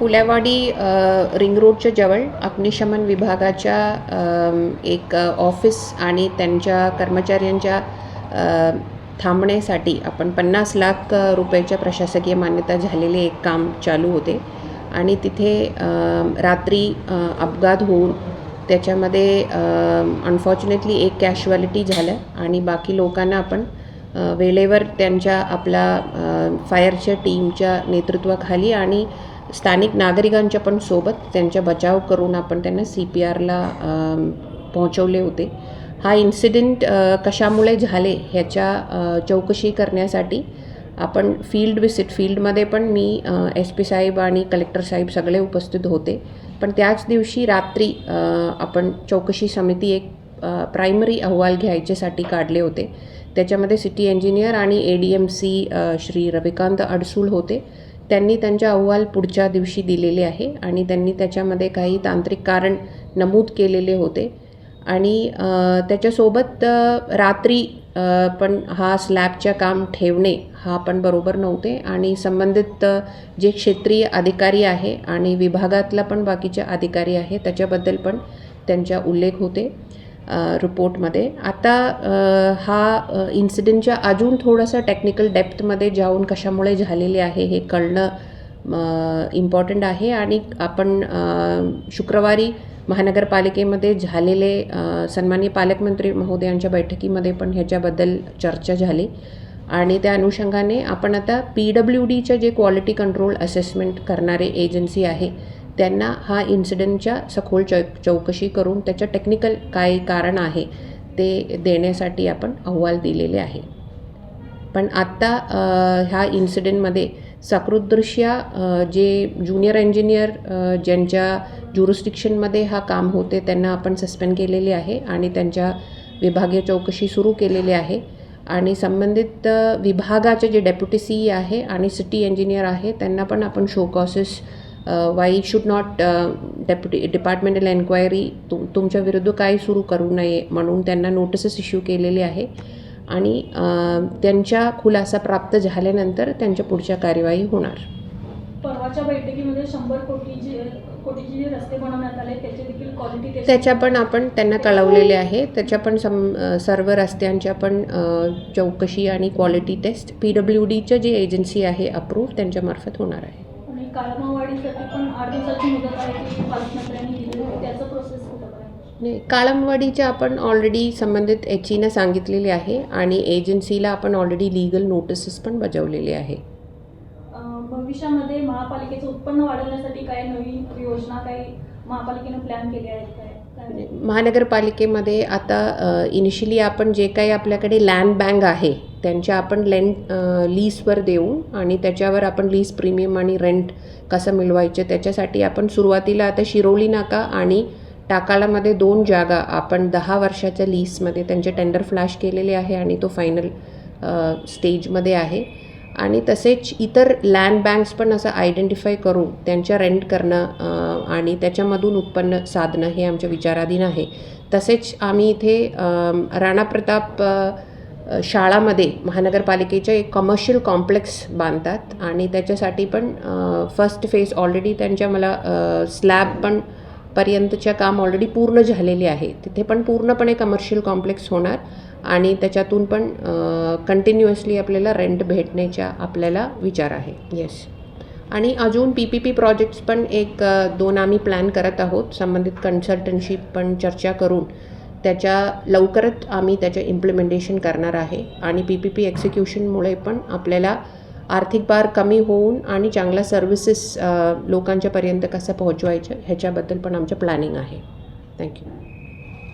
Phulewadi ring रोडच्या जवळ अग्निशमन विभागाच्या एक ऑफिस आणि त्यांच्या कर्मचाऱ्यांच्या थांबण्यासाठी आपण पन्नास लाख रुपयाच्या प्रशासकीय मान्यता झालेले एक काम चालू होते. आणि तिथे रात्री अपघात होऊन त्याच्यामध्ये अनफॉर्च्युनेटली एक कॅशुअलिटी झालं आणि बाकी लोकांना आपण वेळेवर त्यांच्या आपला फायरच्या टीमच्या नेतृत्वाखाली आणि स्थानिक नागरिकांच्या पण सोबत त्यांचा बचाव करून आपण त्यांना सी पी आरला पोहोचवले होते. हा इन्सिडेंट कशामुळे झाले ह्याच्या चौकशी करण्यासाठी आपण फील्ड विसिट फील्डमध्ये पण मी एस पी साहेब आणि कलेक्टर साहेब सगळे उपस्थित होते. पण त्याच दिवशी रात्री आपण चौकशी समिती एक प्रायमरी अहवाल घ्यायच्यासाठी काढले होते. त्याच्यामध्ये सिटी इंजिनियर आणि A D M C Shri Ravikant Adsul होते. त्यांनी त्यांच्या अहवाल पुढच्या दिवशी दिलेले आहे आणि त्यांनी त्याच्यामध्ये काही तांत्रिक कारण नमूद केलेले होते. आणि त्याच्यासोबत रात्री पण हा स्लॅबच्या काम ठेवणे हा पण बरोबर नव्हते आणि संबंधित जे क्षेत्रीय अधिकारी आहे आणि विभागातला पण बाकीचे अधिकारी आहे त्याच्याबद्दल पण त्यांचा उल्लेख होते. रिपोर्टमध्ये. आता हा इन्सिडेंटच्या अजून थोडंसं टेक्निकल डेप्थमध्ये जाऊन कशामुळे झालेले आहे हे कळणं इम्पॉर्टंट आहे. आणि आपण शुक्रवारी महानगरपालिकेमध्ये झालेले अ, सन्माननीय पालकमंत्री महोदयांच्या बैठकीमध्ये पण ह्याच्याबद्दल चर्चा झाली. आणि त्या अनुषंगाने आपण आता पी डब्ल्यू डीच्या जे क्वालिटी कंट्रोल असेसमेंट करणारे एजन्सी आहे त्यांना हा इन्सिडेंटच्या सखोल चौ चौकशी करून त्याचं टेक्निकल काय कारण आहे ते देण्यासाठी आपण अहवाल दिलेले आहे. पण आत्ता ह्या इन्सिडेंटमध्ये सकृतदृष्ट्या जे ज्युनियर इंजिनियर ज्यांच्या ज्युरिस्टिक्शनमध्ये हा काम होते त्यांना आपण सस्पेंड केलेले आहे आणि त्यांच्या विभागीय चौकशी सुरू केलेली आहे. आणि संबंधित विभागाचे जे डेप्युटी सी आहे आणि सिटी इंजिनियर आहे त्यांना पण आपण show causes why should not deputy departmental enquiry तुम तुमच्या विरुद्ध काही सुरू करू नये म्हणून त्यांना नोटिसेस इश्यू केलेले आहे. आणि त्यांच्या खुलासा प्राप्त झाल्यानंतर त्यांच्या पुढच्या कार्यवाही होणार. परवाच्या बैठकीमध्ये शंभर कोटीचे रस्ते बनवण्यात आले त्याचे देखील क्वालिटी त्याच्या पण आपण त्यांना कळवलेले आहे. त्याच्या पण सम सर्व रस्त्यांच्या पण चौकशी आणि क्वालिटी टेस्ट पी डब्ल्यू डीचं जे एजन्सी आहे अप्रूव्ह त्यांच्यामार्फत होणार आहे. आणि काळमावाडीसाठी पण आठ दिवसाची मुदत आहे की पालकमंत्र्यांनी दिली होती. त्याचं प्रोसेस कुठंपर्यंत नाही काळमवाडीच्या आपण ऑलरेडी संबंधित एच ईनं सांगितलेले आहे आणि एजन्सीला आपण ऑलरेडी लिगल नोटिसेस पण बजावलेले आहे. भविष्यामध्ये महापालिकेचं उत्पन्न वाढवण्यासाठी काय नवीन योजना काही महापालिकेनं प्लॅन केले आहेत काय? महानगरपालिकेमध्ये आता इनिशियली आपण जे काही आपल्याकडे लँड बँक आहे त्यांच्या आपण लेंट लीजवर देऊ आणि त्याच्यावर आपण लीज प्रीमियम आणि रेंट कसं मिळवायचं त्याच्यासाठी आपण सुरुवातीला आता शिरोली नाका आणि टाकाळामध्ये दोन जागा आपण दहा वर्षाच्या लीजमध्ये त्यांचे टेंडर फ्लॅश केलेले आहे आणि तो फायनल स्टेजमध्ये आहे. आणि तसेच इतर लँड बँक्स पण असं आयडेंटिफाय करून त्यांच्या रेंट करणं आणि त्याच्यामधून उत्पन्न साधणं हे आमच्या विचाराधीन आहे. तसेच आम्ही इथे राणा प्रताप शाळामध्ये महानगरपालिकेचे एक कमर्शियल कॉम्प्लेक्स बांधतात आणि त्याच्यासाठी पण फर्स्ट फेज ऑलरेडी त्यांच्या मला स्लॅब पण पर्यंतच्या काम ऑलरेडी पूर्ण झालेले आहे. तिथे पण पूर्णपणे कमर्शियल कॉम्प्लेक्स होणार आणि त्याच्यातून पण कंटिन्युअसली आपल्याला रेंट भेटण्याचा आपल्याला विचार आहे. येस आणि अजून पी पी पी प्रोजेक्ट्स पण एक दोन आम्ही प्लॅन करत आहोत. संबंधित कन्सल्टन्शी पण चर्चा करून त्याच्या लवकरच आम्ही त्याचं इम्प्लिमेंटेशन करणार आहे. आणि पी पी पी एक्झिक्युशनमुळे पण आपल्याला आर्थिक भार कमी होऊन आणि चांगला सर्व्हिसेस लोकांच्यापर्यंत कसं पोहोचवायचं ह्याच्याबद्दल पण आमचं प्लॅनिंग आहे. थँक्यू